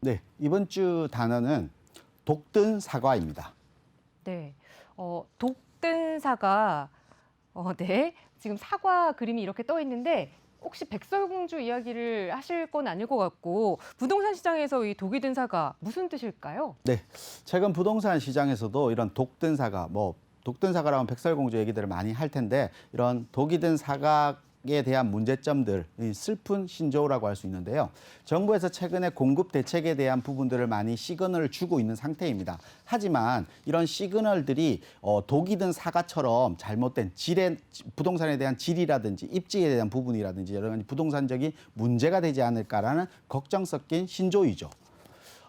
네, 이번 주 단어는 독든 사과입니다. 네. 어, 독든 사과. 어, 네. 지금 사과 그림이 이렇게 떠 있는데 혹시 백설공주 이야기를 하실 건 아닐 것 같고 부동산 시장에서 이 독이 든 사과 무슨 뜻일까요? 네, 최근 부동산 시장에서도 이런 독든 사과, 뭐 독든 사과라면 백설공주 얘기들을 많이 할 텐데 이런 독이 든 사과 에 대한 문제점들, 이 슬픈 신조어라고 할 수 있는데요. 정부에서 최근에 공급 대책에 대한 부분들을 많이 시그널을 주고 있는 상태입니다. 하지만 이런 시그널들이 어, 독이 든 사과처럼 잘못된 질의 부동산에 대한 질이라든지 입지에 대한 부분이라든지 여러 가지 부동산적인 문제가 되지 않을까라는 걱정 섞인 신조이죠.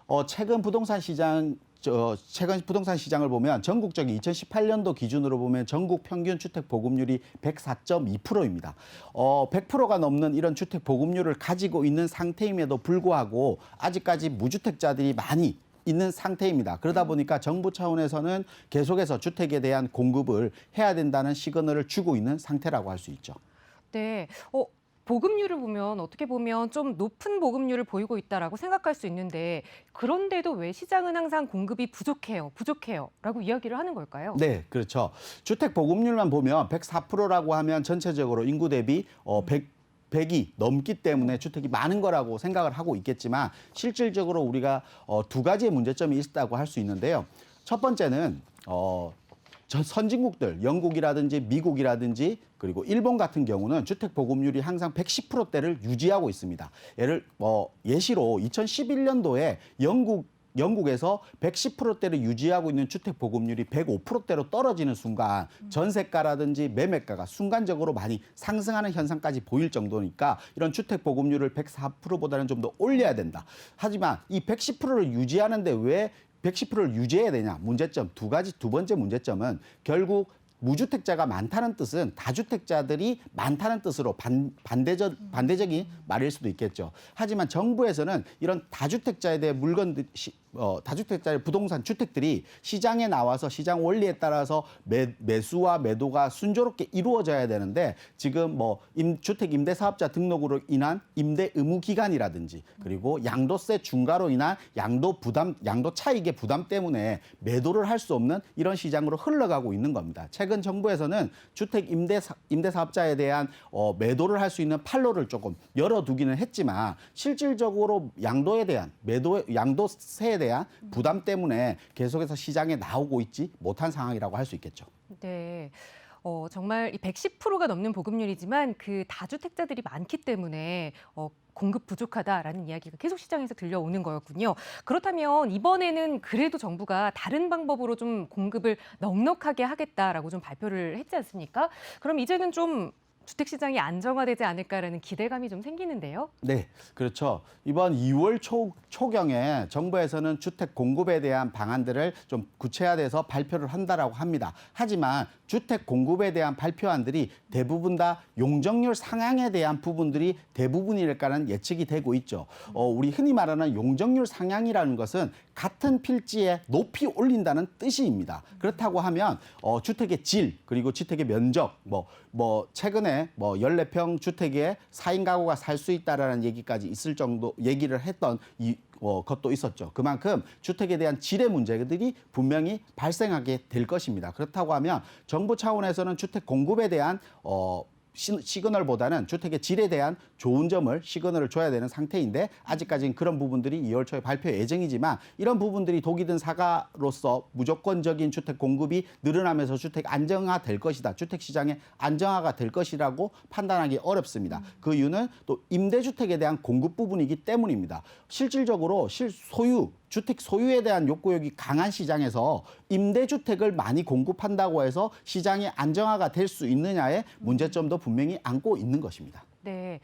어, 최근 부동산 시장 저 최근 부동산 시장을 보면 전국적인 2018년도 기준으로 보면 전국 평균 주택 보급률이 104.2%입니다. 어, 100%가 넘는 이런 주택 보급률을 가지고 있는 상태임에도 불구하고 아직까지 무주택자들이 많이 있는 상태입니다. 그러다 보니까 정부 차원에서는 계속해서 주택에 대한 공급을 해야 된다는 시그널을 주고 있는 상태라고 할 수 있죠. 네. 어, 보급률을 보면 어떻게 보면 좀 높은 보급률을 보이고 있다라고 생각할 수 있는데 그런데도 왜 시장은 항상 공급이 부족해요, 부족해요라고 이야기를 하는 걸까요? 네, 그렇죠. 주택 보급률만 보면 104%라고 하면 전체적으로 인구 대비 어 100, 100이 넘기 때문에 주택이 많은 거라고 생각을 하고 있겠지만 실질적으로 우리가 어, 두 가지의 문제점이 있다고 할 수 있는데요. 첫 번째는 어, 전 선진국들, 영국이라든지 미국이라든지 그리고 일본 같은 경우는 주택 보급률이 항상 110%대를 유지하고 있습니다. 예를 뭐 예시로 2011년도에 영국 영국에서 110%대를 유지하고 있는 주택 보급률이 105%대로 떨어지는 순간 전세가라든지 매매가가 순간적으로 많이 상승하는 현상까지 보일 정도니까 이런 주택 보급률을 104%보다는 좀 더 올려야 된다. 하지만 이 110%를 유지하는데 왜 110%를 유지해야 되냐? 문제점 두 가지 두 번째 문제점은 결국 무주택자가 많다는 뜻은 다주택자들이 많다는 뜻으로 반, 반대적, 반대적인 말일 수도 있겠죠. 하지만 정부에서는 이런 다주택자에 대해 물건들, 시, 어, 다주택자의 부동산 주택들이 시장에 나와서 시장 원리에 따라서 매, 매수와 매도가 순조롭게 이루어져야 되는데 지금 뭐 임, 주택 임대 사업자 등록으로 인한 임대 의무 기간이라든지 그리고 양도세 중과로 인한 양도 부담 양도 차익의 부담 때문에 매도를 할 수 없는 이런 시장으로 흘러가고 있는 겁니다. 최근 정부에서는 주택 임대 사, 임대 사업자에 대한 어, 매도를 할 수 있는 판로를 조금 열어두기는 했지만 실질적으로 양도에 대한 매도 양도세에 대한 부담 때문에 계속해서 시장에 나오고 있지 못한 상황이라고 할 수 있겠죠. 네. 어, 정말 이 110%가 넘는 보급률이지만 그 다주택자들이 많기 때문에 어, 공급 부족하다라는 이야기가 계속 시장에서 들려오는 거였군요. 그렇다면 이번에는 그래도 정부가 다른 방법으로 좀 공급을 넉넉하게 하겠다라고 좀 발표를 했지 않습니까? 그럼 이제는 좀 주택 시장이 안정화되지 않을까라는 기대감이 좀 생기는데요. 네, 그렇죠. 이번 2월 초, 초경에 정부에서는 주택 공급에 대한 방안들을 좀 구체화돼서 발표를 한다라고 합니다. 하지만 주택 공급에 대한 발표안들이 대부분 다 용적률 상향에 대한 부분들이 대부분일까라는 예측이 되고 있죠. 어, 우리 흔히 말하는 용적률 상향이라는 것은 같은 필지에 높이 올린다는 뜻입니다. 그렇다고 하면 어, 주택의 질 그리고 주택의 면적 뭐뭐 최근에 뭐 14평 주택에 4인 가구가 살 수 있다라는 얘기까지 있을 정도 얘기를 했던 이 어, 것도 있었죠. 그만큼 주택에 대한 질의 문제들이 분명히 발생하게 될 것입니다. 그렇다고 하면 정부 차원에서는 주택 공급에 대한 어, 시- 시그널보다는 주택의 질에 대한 좋은 점을 시그널을 줘야 되는 상태인데 아직까지는 그런 부분들이 2월 초에 발표 예정이지만 이런 부분들이 독이 든 사과로서 무조건적인 주택 공급이 늘어나면서 주택 안정화 될 것이다. 주택 시장의 안정화가 될 것이라고 판단하기 어렵습니다. 그 이유는 또 임대주택에 대한 공급 부분이기 때문입니다. 실질적으로 실 소유 주택 소유에 대한 욕구욕이 강한 시장에서 임대주택을 많이 공급한다고 해서 시장이 안정화가 될 수 있느냐의 문제점도 분명히 안고 있는 것입니다. 네.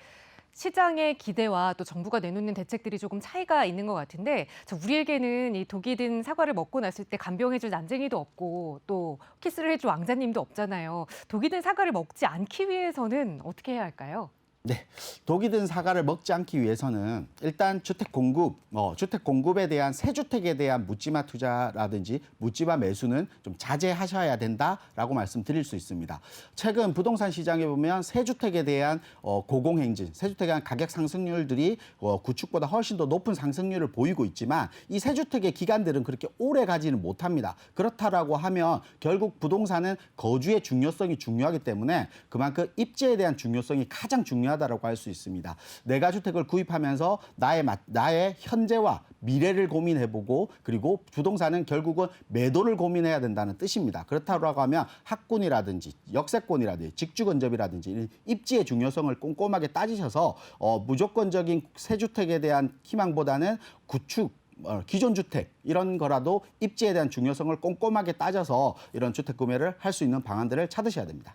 시장의 기대와 또 정부가 내놓는 대책들이 조금 차이가 있는 것 같은데 자, 우리에게는 이 독이 든 사과를 먹고 났을 때 간병해줄 난쟁이도 없고 또 키스를 해줄 왕자님도 없잖아요. 독이 든 사과를 먹지 않기 위해서는 어떻게 해야 할까요? 네, 독이 든 사과를 먹지 않기 위해서는 일단 주택 공급, 어, 주택 공급에 대한 새 주택에 대한 묻지마 투자라든지 묻지마 매수는 좀 자제하셔야 된다라고 말씀드릴 수 있습니다. 최근 부동산 시장에 보면 새 주택에 대한 어, 고공행진, 새 주택에 대한 가격 상승률들이 어, 구축보다 훨씬 더 높은 상승률을 보이고 있지만 이 새 주택의 기간들은 그렇게 오래 가지는 못합니다. 그렇다라고 하면 결국 부동산은 거주의 중요성이 중요하기 때문에 그만큼 입지에 대한 중요성이 가장 중요하다 라고 할 수 있습니다. 내가 주택을 구입하면서 나의 마- 나의 현재와 미래를 고민해보고 그리고 부동산은 결국은 매도를 고민해야 된다는 뜻입니다. 그렇다고 하면 학군이라든지 역세권이라든지 직주건접이라든지 이런 입지의 중요성을 꼼꼼하게 따지셔서 어, 무조건적인 새 주택에 대한 희망보다는 구축 어, 기존 주택 이런 거라도 입지에 대한 중요성을 꼼꼼하게 따져서 이런 주택 구매를 할 수 있는 방안들을 찾으셔야 됩니다.